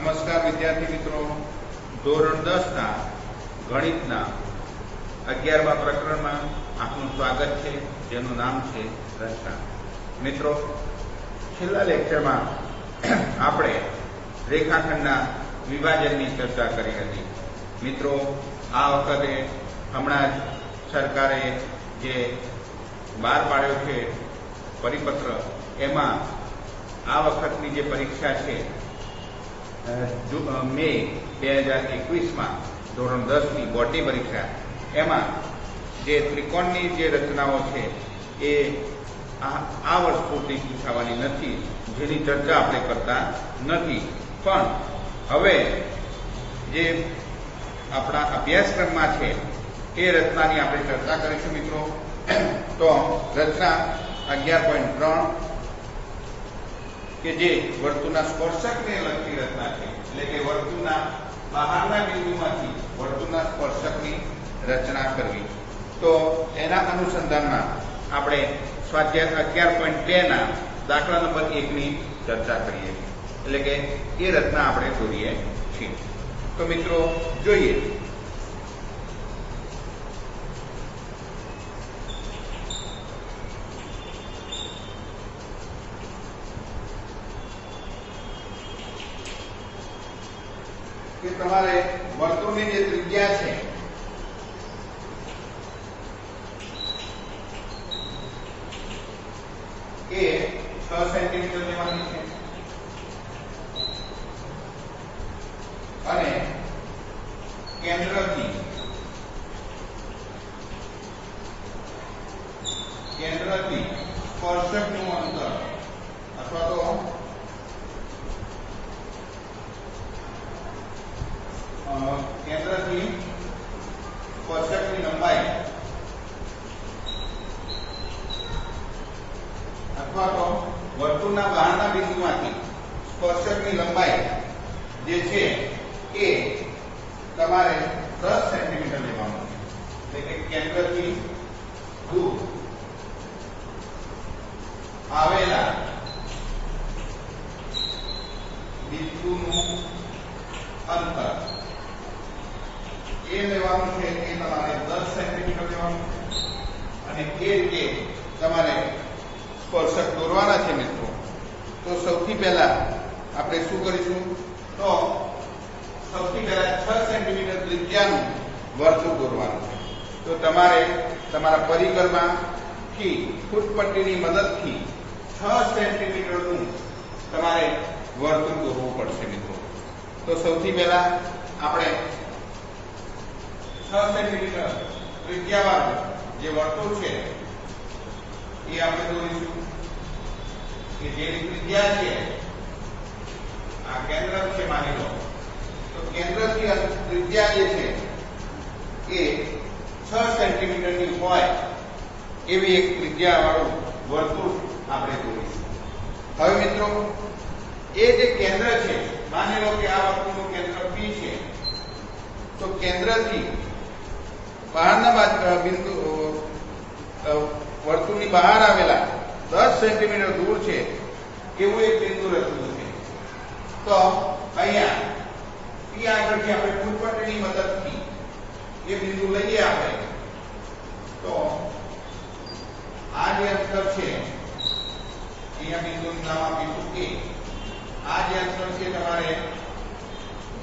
નમસ્કાર વિદ્યાર્થી મિત્રો. ધોરણ દસના ગણિતના અગિયારમા પ્રકરણમાં આપનું સ્વાગત છે. જેનું નામ છે રચના મિત્રો, છેલ્લા લેક્ચરમાં આપણે રેખાખંડના વિભાજનની ચર્ચા કરી હતી. મિત્રો, આ વખતે હમણાં જ સરકારે જે બહાર પાડ્યો છે પરિપત્ર, એમાં આ વખતની જે પરીક્ષા છે મે બે હજાર એકવીસમાં ધોરણ દસની બોર્ડની પરીક્ષા. એમાં જે ત્રિકોણની જે રચનાઓ છે, એ આ વર્ષ પૂરતી પૂછાવાની નથી, જેની ચર્ચા આપણે કરતા નથી. પણ હવે જે આપણા અભ્યાસક્રમમાં છે, એ રચનાની આપણે ચર્ચા કરીશું મિત્રો. તો રચના અગિયાર પોઈન્ટ ત્રણ કે જે વર્તુળના સ્પર્શકને લગતી રચના છે. એટલે કે વર્તુળના બહારના બિંદુમાંથી વર્તુળના સ્પર્શકની રચના કરવી. તો એના અનુસંધાનમાં આપણે સ્વાધ્યાય અગિયાર પોઈન્ટ બે ના દાખલા નંબર એકની ચર્ચા કરીએ. એટલે કે એ રચના આપણે દોરીએ છીએ. તો મિત્રો, જોઈએ. તમારે વર્તુળની જે ત્રિજ્યા છે એ છ સેન્ટીમીટર લેવાની છે. અને કેન્દ્રથી સ્પર્શકનું અંતર અથવા તો અ, કેન્દ્રથી સ્પર્શકની લંબાઈ અથવા તો વર્તુળના બહારના બિંદુમાંથી સ્પર્શકની લંબાઈ જે છે એ તમારે દસ સેન્ટીમીટર લેવાનું એટલે કે કેન્દ્રથી દૂર આવેલા બિંદુનું અંતર એ લેવાનું છે એ તમારે 10 સેન્ટીમીટર લેવાનું અને એ રીતે તમારે દોરવાના છે મિત્રો. તો સૌથી પહેલા આપણે શું કરીશું? તો સૌથી પહેલા છ સેન્ટીમીટર ત્રિજ્યાનું વર્તુળ દોરવાનું. છે તો તમારે તમારા પરિકરમાં થી ફૂટપટ્ટીની મદદથી છ સેન્ટીમીટરનું તમારે વર્તુળ દોરવું પડશે મિત્રો. તો સૌથી પહેલા આપણે છ સેન્ટીમીટર ત્રિજ્યાવાળું જે વર્તુળ છે, એ આપણે દોરીશું. કે જે છે, આ કેન્દ્ર છે માની લો. તો કેન્દ્રથી ત્રિજ્યા જે છે, એ છ સેન્ટીમીટરની હોય એવી એક ત્રિજ્યાવાળું વર્તુળ આપણે દોરીશું. હવે મિત્રો, એ જે કેન્દ્ર છે, માની લો કે આ વર્તુળનું કેન્દ્ર પી છે, તો કેન્દ્રથી બહારના બાજુ બિંદુ વર્તુળની બહાર આવેલા 10 સેન્ટીમીટર દૂર છે એવું એક બિંદુ રચવું છે તો અહીંયા P આગળથી આપણે ફૂટપટ્ટીની મદદથી એ બિંદુ લઈએ આપણે તો આ જે અંતર છે અહીંયા બિંદુનું નામ આપીશું A આ જે અંતર છે તમારે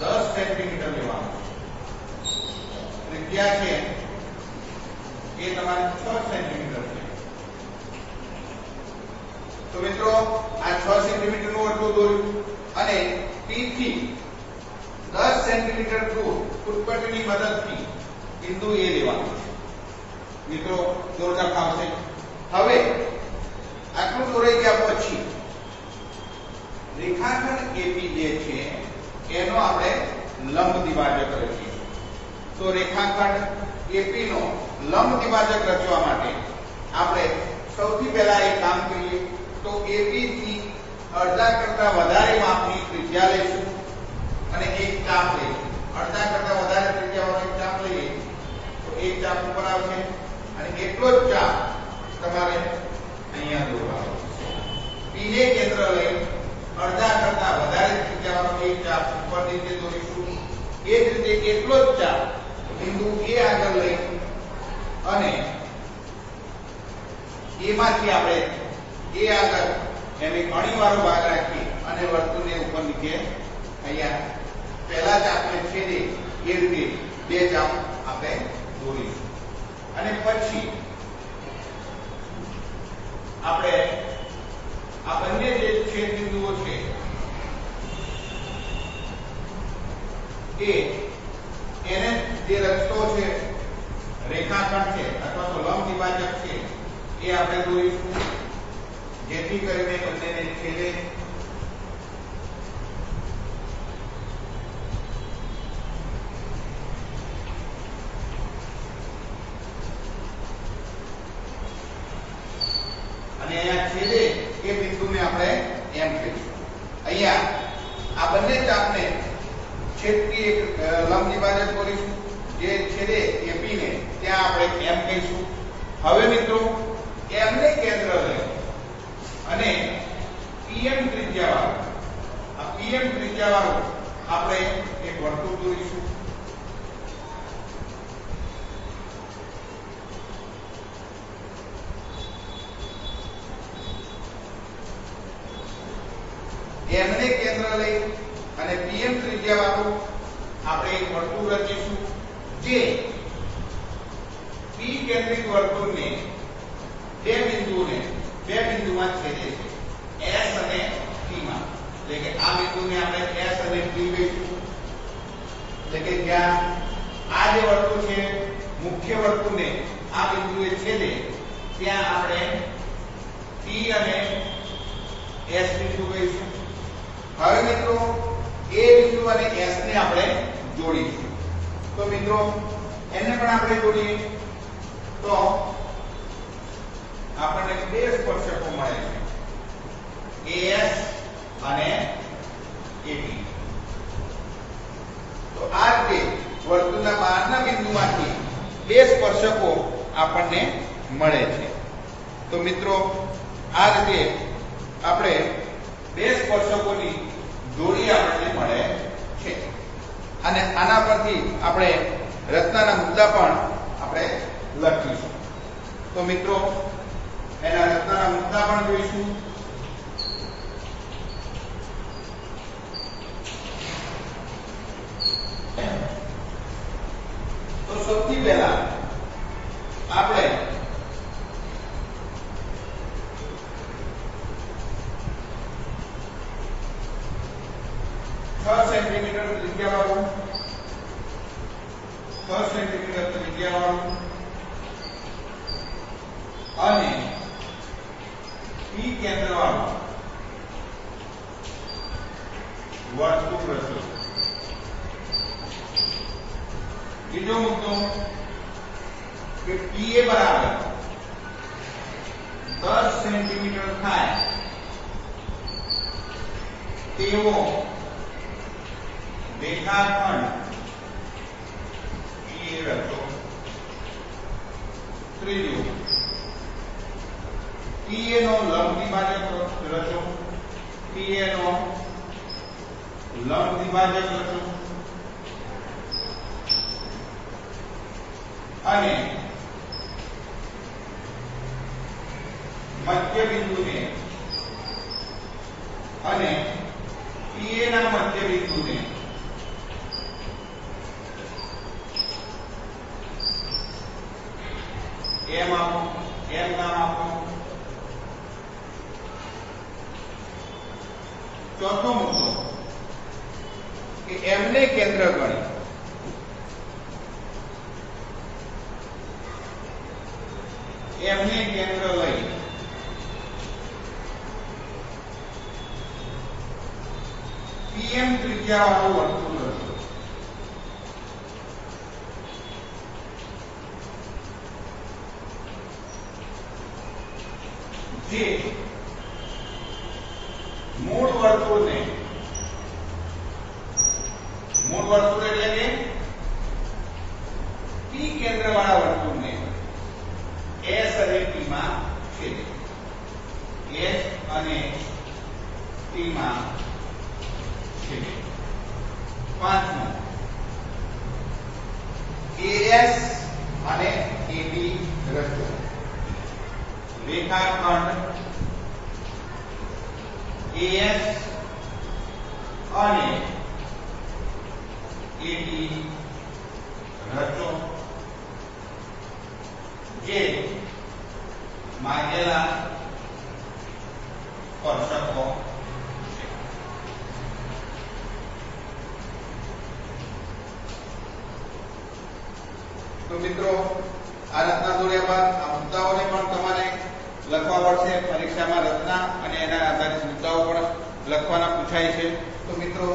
10 સેન્ટીમીટર લેવાનું ત્રિજ્યા છે એ તમારે 6 સેન્ટીમીટર છે તો મિત્રો, આ 6 સેન્ટીમીટરનું વર્તુળ દોર્યું અને P થી 10 સેન્ટીમીટર દૂર ફૂટપટ્ટીની મદદથી બિંદુ A લેવાનું મિત્રો દોરતા આવશે. હવે, આટલું દોરાઈ ગયા પછી, રેખાખંડ AP જે છે, એનો આપણે લંબ દ્વિભાજક રચીએ. તો રેખાખંડ AP નો લંબ દ્વિભાજક રચવા માટે આપણે સૌથી પહેલા એક કામ કરીએ. તો AB થી અડધા કરતા વધારે માપની ત્રિજ્યા લઈશું અને એક ચાપ લઈશું અડધા કરતા વધારે ત્રિજ્યાવાળો એક ચાપ લઈએ, તો એક ચાપ ઉપર આવશે અને એટલો જ ચાપ તમારે અહીંયા દોરવાનો P ને કેન્દ્ર લઈ અડધા કરતા વધારે ત્રિજ્યાવાળો એક ચાપ ઉપર નીચે દોરીશું. એ જ રીતે એટલો જ ચાપ બિંદુ A આગળ લઈ અને એમાંથી આપણે એ આગળ એને અણીવાળો ભાગ રાખી અને વર્તુળને ઉપર નીચે અહીંયા પહેલા ચાપને છેદે એ રીતે બે ચાપ આપણે દોરીશું. અને પછી આપણે આ બંને જે છેદ બિંદુઓ છે એ એને જે રસ્તો છે, રેખાખંડ છે અથવા તો લંબ વિભાજક છે, એ આપણે દોરીશું. જેથી કરીને બંનેને છેદે અને અહીંયા છેદે એ બિંદુને આપણે એમ કહીશું. અહીંયા આ બંને ચાપને છેદતી એક લંબની લંબ વિભાજક કરીશું. જે છેદે એ P ને ત્યાં આપણે એમ કહીશું. હવે મિત્રો, એમને કેન્દ્ર લઈ અને PM ત્રિજ્યાવાળું. આ પીએમ ત્રિજ્યાવાળો આપણે એક વર્તુળ દોરીશું એમને કેન્દ્ર લઈ અને પીએમ ત્રિજ્યાવાળું આપણે એક વર્તુળ રચીશું. જે પી કેન્દ્રિત વર્તુળને બે બિંદુઓને બે બિંદુમાં છેદે છે. એસ અને એટલે કે આ બિંદુને આપણે S અને T કહીશું. એટલે કે જ્યાં આ જે વર્તુળ છે, મુખ્ય વર્તુળને આ બિંદુએ છેદે, ત્યાં આપણે T અને S બિંદુ કહીશું. હવે મિત્રો, એ બિંદુ અને S ને આપણે જોડીશું. તો મિત્રો એને પણ આપણે જોડીએ. તો આપણને બે સ્પર્શકો મળે છે. AS અને AB તો આ રીતે વર્તુળના બહારના બિંદુમાંથી બે સ્પર્શકો આપણને મળે છે. તો મિત્રો, આ રીતે આપણે બે સ્પર્શકોની જોડી આપણને મળે છે. અને આના પરથી આપણે રચનાના મુદ્દા પણ આપણે લખીશું. તો મિત્રો, એના રચનાના મુદ્દા પણ જોઈશું તો સૌથી પહેલા આપણે છ સેન્ટીમીટર ત્રિજ્યાવાળું છ સેન્ટીમીટર ત્રિજ્યાવાળું અને પી કેન્દ્રવાળું વર્તુળ રચો બીજો મુદ્દો કે પી એ બરાબર દસ સેન્ટીમીટર થાય તેવો રેખાખંડ એ રચો ત્રીજું PA નો લંબ વિભાજક રચો. PA નો લંબ વિભાજક રચો. અને મધ્ય બિંદુને અને પીએ ના મધ્ય બિંદુને એમ આપો, એમ નામ આપો. ચોથો મુદ્દો, કે એમને કેન્દ્ર ગણી. એમને કેન્દ્ર લઈ. પીએમ ત્રિજ્યા વાળું વર્તુળ. જે મૂળ વર્તુળને મૂળ વર્તુળ એટલે કે પી કેન્દ્ર વાળા વર્તુળને એસ અને ટી માં છેદે એસ અને ટી માં છે પાંચમું એએસ અને એબી રચો રેખાખંડ એએસ અને એબી રચો, જે માંગેલા સ્પર્શકો તો મિત્રો, આ રચના દોર્યા બાદ આ મુદ્દાઓને લખવા પડશે પરીક્ષામાં રચના અને એના આધારિત મુદ્દાઓ પણ લખવાના પૂછાય છે. તો મિત્રો,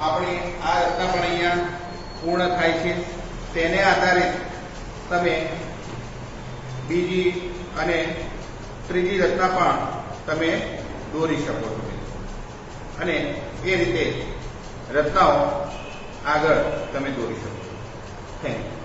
આપણી આ રચના પણ અહીંયા પૂર્ણ થાય છે. તેને આધારે તમે બીજી અને ત્રીજી રચના પણ તમે દોરી શકો છો. અને એ રીતે રચનાઓ આગળ તમે દોરી શકો છો. Thank you